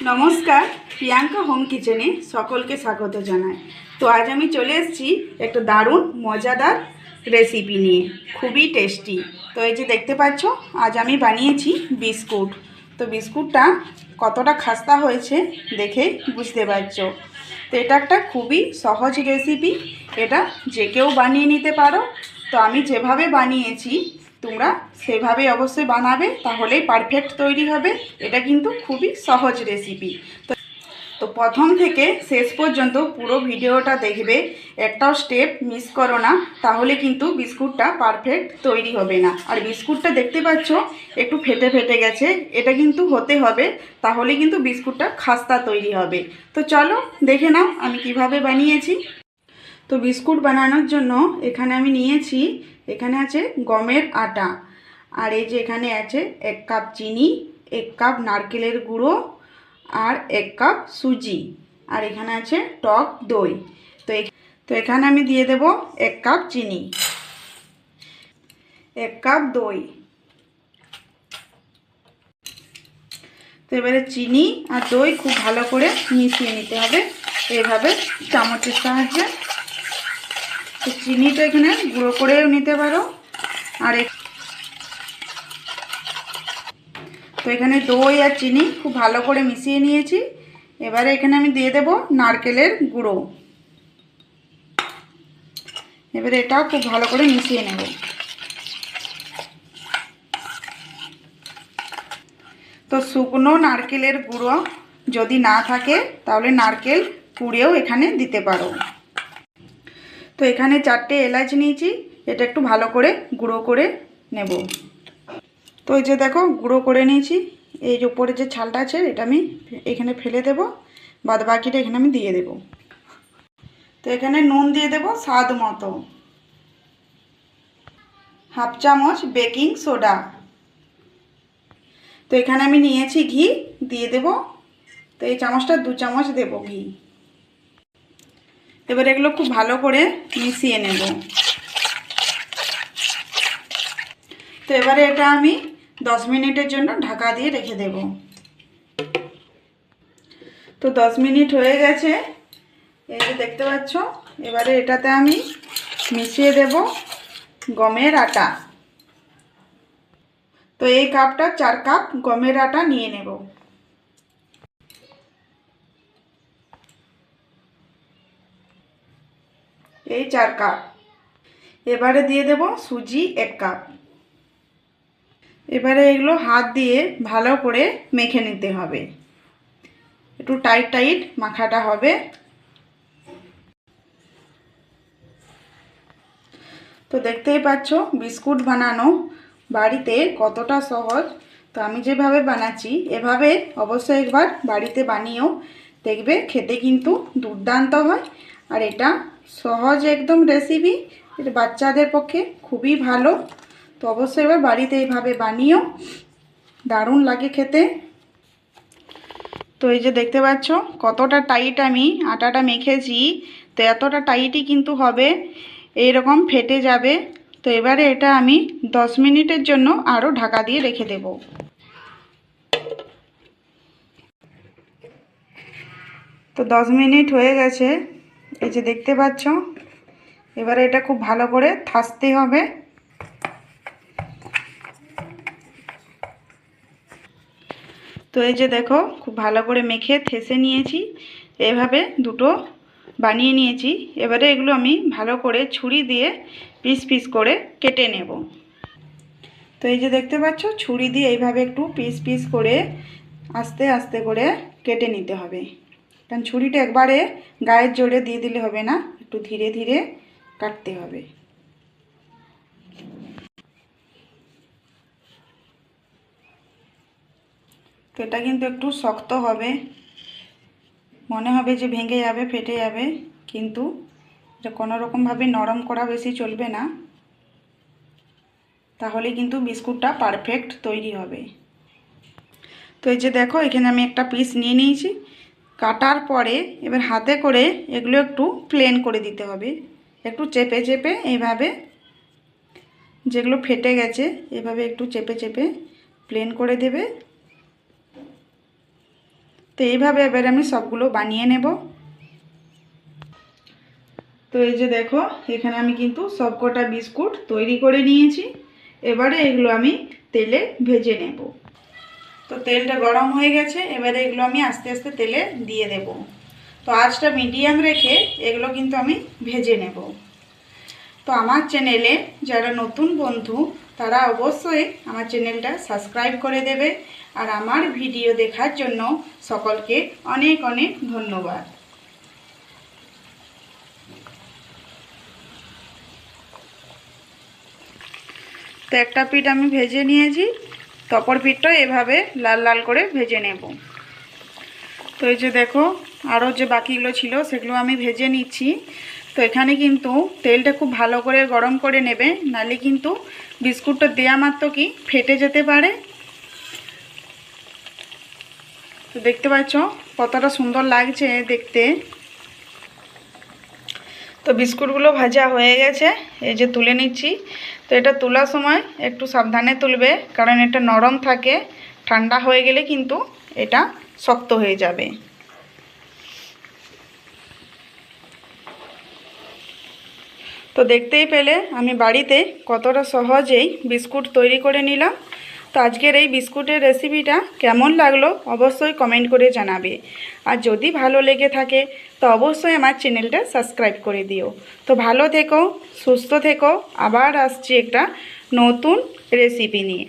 নমস্কার, প্রিয়াঙ্কা হোম কিচেনে সকলকে স্বাগত জানাই। তো আজ আমি চলে এসেছি একটা দারুণ, মজাদার রেসিপি নিয়ে, খুবই টেস্টি তো এই যে দেখতে পাচ্ছ, আজ আমি বানিয়েছি বিস্কুট। তো বিস্কুটটা কতটা খাস্তা হয়েছে দেখে বুঝতে পারছ। তো এটা একটা খুবই সহজ রেসিপি এটা যে কেউ বানিয়ে নিতে পারো। তো আমি যেভাবে বানিয়েছি তোমরা সেভাবে অবশ্যই বানাবে, তাহলেই পারফেক্ট তৈরি হবে। এটা কিন্তু খুবই সহজ রেসিপি তো তো প্রথম থেকে শেষ পর্যন্ত পুরো ভিডিওটা দেখবে। একটাও স্টেপ মিস করো না, তাহলে কিন্তু বিস্কুটটা পারফেক্ট তৈরি হবে না। আর বিস্কুটটা দেখতে পাচ্ছ, একটু ফেটে ফেটে গেছে। এটা কিন্তু হতে হবে, তাহলে কিন্তু বিস্কুটটা খাস্তা তৈরি হবে। তো চলো দেখে নাও আমি কীভাবে বানিয়েছি। তো বিস্কুট বানানোর জন্য এখানে আমি নিয়েছি, এখানে আছে গমের আটা, আর এই যে এখানে আছে এক কাপ চিনি, এক কাপ নারকেলের গুঁড়ো, আর এক কাপ সুজি, আর এখানে আছে টক দই। তো তো এখানে আমি দিয়ে দেব এক কাপ চিনি, এক কাপ দই। তো এবারে চিনি আর দই খুব ভালো করে মিশিয়ে নিতে হবে এইভাবে চামচের সাহায্যে। চিনিটা এখানে গুঁড়ো করেও নিতে পারো। আর তো এখানে দই আর চিনি খুব ভালো করে মিশিয়ে নিয়েছি। এবারে এখানে আমি দিয়ে দেব নারকেলের গুঁড়ো। এবারে এটাও খুব ভালো করে মিশিয়ে নেব। তো শুকনো নারকেলের গুঁড়ো যদি না থাকে, তাহলে নারকেল কুড়েও এখানে দিতে পারো। তো এখানে চারটে এলাচ নিয়েছি, এটা একটু ভালো করে গুঁড়ো করে নেব। তো এই যে দেখো, গুঁড়ো করে নিয়েছি, এই যে উপরে যে ছালটা আছে, এটা আমি এখানে ফেলে দেব, বাদ বাকিটা এখানে আমি দিয়ে দেব। তো এখানে নুন দিয়ে দেব স্বাদ মতো। হাফ চামচ বেকিং সোডা। তো এখানে আমি নিয়েছি ঘি, দিয়ে দেব। তো এই চামচটা দু চামচ দেব ঘি। এবার এগুলো খুব ভালো করে মিশিয়ে নেব। তো এবারে এটা আমি দশ মিনিটের জন্য ঢাকা দিয়ে রেখে দেব। তো দশ মিনিট হয়ে গেছে। এই যে দেখতে পাচ্ছ, এবারে এটাতে আমি মিশিয়ে দেব গমের আটা। তো এই কাপটা চার কাপ গমের আটা নিয়ে নেব। এই চার কাপ। এবারে দিয়ে দেব সুজি এক কাপ। এবারে এগুলো হাত দিয়ে ভালো করে মেখে নিতে হবে। একটু টাইট টাইট মাখাটা হবে। তো দেখতেই পাচ্ছ বিস্কুট বানানো বাড়িতে কতটা সহজ। তো আমি যেভাবে বানাচ্ছি, এভাবে অবশ্যই একবার বাড়িতে বানিয়েও দেখবে, খেতে কিন্তু দুর্দান্ত হয়। আর এটা সহজ একদম রেসিপি এটা বাচ্চাদের পক্ষে খুবই ভালো। তো অবশ্যই এবার বাড়িতে এইভাবে বানিয়েও দারুণ লাগে খেতে। তো এই যে দেখতে পাচ্ছ, কতটা টাইট আমি আটাটা মেখেছি। তো এতটা টাইটই কিন্তু হবে এই রকম ফেটে যাবে। তো এবারে এটা আমি দশ মিনিটের জন্য আরও ঢাকা দিয়ে রেখে দেব। তো দশ মিনিট হয়ে গেছে। এই যে দেখতে পাচ্ছ, এবারে এটা খুব ভালো করে থাসতে হবে। তো এই যে দেখো, খুব ভালো করে মেখে থেসে নিয়েছি। এভাবে দুটো বানিয়ে নিয়েছি। এবারে এগুলো আমি ভালো করে ছুরি দিয়ে পিস পিস করে কেটে নেব। তো এই যে দেখতে পাচ্ছ, ছুরি দিয়ে এইভাবে একটু পিস পিস করে আস্তে আস্তে করে কেটে নিতে হবে। কারণ ছুরিটা একবারে গায়ের জোরে দিয়ে দিলে হবে না, একটু ধীরে ধীরে কাটতে হবে। তো এটা কিন্তু একটু শক্ত হবে। মনে হবে যে ভেঙে যাবে, ফেটে যাবে, কিন্তু এটা কোনো রকমভাবে নরম করা বেশি চলবে না। তাহলে কিন্তু বিস্কুটটা পারফেক্ট তৈরি হবে। তো এই যে দেখো, এখানে আমি একটা পিস নিয়ে নিয়েছি। কাটার পরে এবার হাতে করে এগুলো একটু প্লেন করে দিতে হবে। একটু চেপে চেপে এইভাবে যেগুলো ফেটে গেছে, এভাবে একটু চেপে চেপে প্লেন করে দেবে। তো এইভাবে এবার আমি সবগুলো বানিয়ে নেব। তো এই যে দেখো, এখানে আমি কিন্তু সবকটা বিস্কুট তৈরি করে নিয়েছি। এবারে এগুলো আমি তেলে ভেজে নেব। তো তেলটা গরম হয়ে গেছে, এবারে এগুলো আমি আস্তে আস্তে তেলে দিয়ে দেব। তো আঁচটা মিডিয়াম রেখে এগুলো কিন্তু আমি ভেজে নেব। তো আমার চ্যানেলে যারা নতুন বন্ধু, তারা অবশ্যই আমার চ্যানেলটা সাবস্ক্রাইব করে দেবে আর আমার ভিডিও দেখার জন্য সকলকে অনেক অনেক ধন্যবাদ। তো একটা পিঠ আমি ভেজে নিয়েছি। তপর পিঠটা এভাবে লাল লাল করে ভেজে নেব। তো এই যে দেখো আরও যে বাকিগুলো ছিল, সেগুলো আমি ভেজে নিচ্ছি। তো এখানে কিন্তু তেলটা খুব ভালো করে গরম করে নেবে নালে কিন্তু বিস্কুটটা দেওয়া মাত্র কি ফেটে যেতে পারে। তো দেখতে পাচ্ছ, কতটা সুন্দর লাগছে দেখতে। তো বিস্কুটগুলো ভাজা হয়ে গেছে, এই যে তুলে নিচ্ছি। তো এটা তোলার সময় একটু সাবধানে তুলবে, কারণ এটা নরম থাকে, ঠান্ডা হয়ে গেলে কিন্তু এটা শক্ত হয়ে যাবে। তো দেখতেই পেলে আমি বাড়িতে কতটা সহজেই বিস্কুট তৈরি করে নিলাম। তো আজকের এই বিস্কুটের রেসিপিটা কেমন লাগল অবশ্যই কমেন্ট করে জানাবে। আর যদি ভালো লেগে থাকে, তো অবশ্যই আমার চ্যানেলটা সাবস্ক্রাইব করে দিও। তো ভালো থেকো, সুস্থ থেকো, আবার আসছি একটা নতুন রেসিপি নিয়ে।